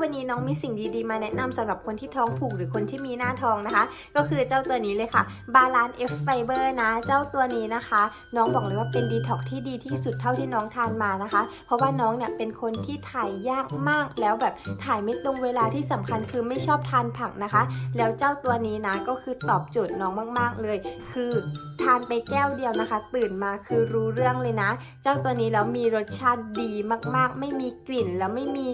วันนี้น้องมีสิ่งดีๆ มาแนะนำสำหรับคนที่ท้องผูกหรือคนที่มีหน้าท้องนะคะ ก็คือเจ้าตัวนี้เลยค่ะบาลาน F Fiber นะ เจ้าตัวนี้นะคะ น้องบอกเลยว่าเป็นดีท็อกที่ดีที่สุดเท่าที่น้องทานมานะคะ เพราะว่าน้องเนี่ยเป็นคนที่ถ่ายยากมากแล้วแบบถ่ายไม่ตรงเวลาที่สำคัญคือไม่ชอบทานผักนะคะ แล้วเจ้าตัวนี้นะก็คือตอบโจทย์น้องมาก ๆ เลย คือทานไปแก้วเดียวนะคะ ตื่นมาคือรู้เรื่องเลยนะ เจ้าตัวนี้แล้วมีรสชาติดีมากๆ ไม่มีกลิ่นแล้วไม่มี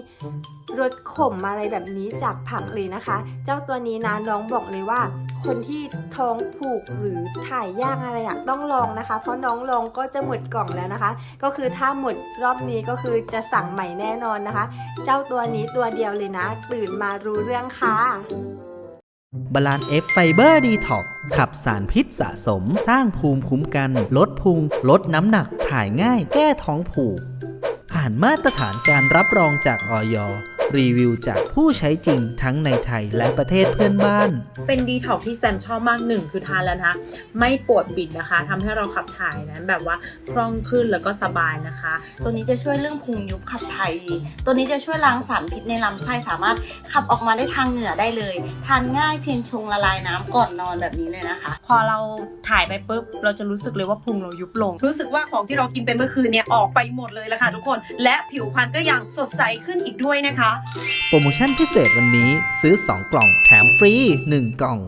รสขมอะไรแบบนี้จากผักเลยนะคะ เจ้าตัวนี้นะน้องบอกเลยว่า คนที่ท้องผูกหรือถ่ายยากอะไรอะต้องลองนะคะ เพราะน้องลองก็จะหมดกล่องแล้วนะคะ ก็คือถ้าหมดรอบนี้ก็คือจะสั่งใหม่แน่นอนนะคะ เจ้าตัวนี้ตัวเดียวเลยนะ ตื่นมารู้เรื่องค่ะบาลานเอฟไฟเบอร์ดีท็อกขับสารพิษสะสม สร้างภูมิคุ้มกัน ลดพุง ลดน้ำหนัก ถ่ายง่าย แก้ท้องผูก ผ่านมาตรฐานการรับรองจากออย รีวิวจากผู้ใช้จริงทั้งในไทยและประเทศเพื่อนบ้าน เป็นดีท็อกที่แซมชอบมากหนึ่งคือทานแล้วนะคะ ไม่ปวดบิดนะคะทำให้เราขับถ่ายนั้นแบบว่าคล่องขึ้นแล้วก็สบายนะคะ ตัวนี้จะช่วยเรื่องพุงยุบขับถ่ายดี ตัวนี้จะช่วยล้างสารพิษในลำไส้สามารถขับออกมาได้ทางเหงื่อได้เลย ทานง่ายเพียงชงละลายน้ำก่อนนอนแบบนี้เลยนะคะ พอเราถ่ายไปปุ๊บเราจะรู้สึกเลยว่าพุงเรายุบลง รู้สึกว่าของที่เรากินไปเมื่อคืนเนี่ยออกไปหมดเลยละค่ะทุกคน และผิวพรรณก็ยังสดใสขึ้นอีกด้วยนะคะ โปรโมชั่นพิเศษวันนี้ซื้อ 2 กล่องแถมฟรี 1 กล่อง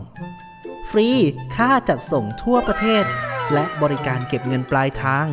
ฟรีค่าจัดส่งทั่วประเทศ และบริการเก็บเงินปลายทาง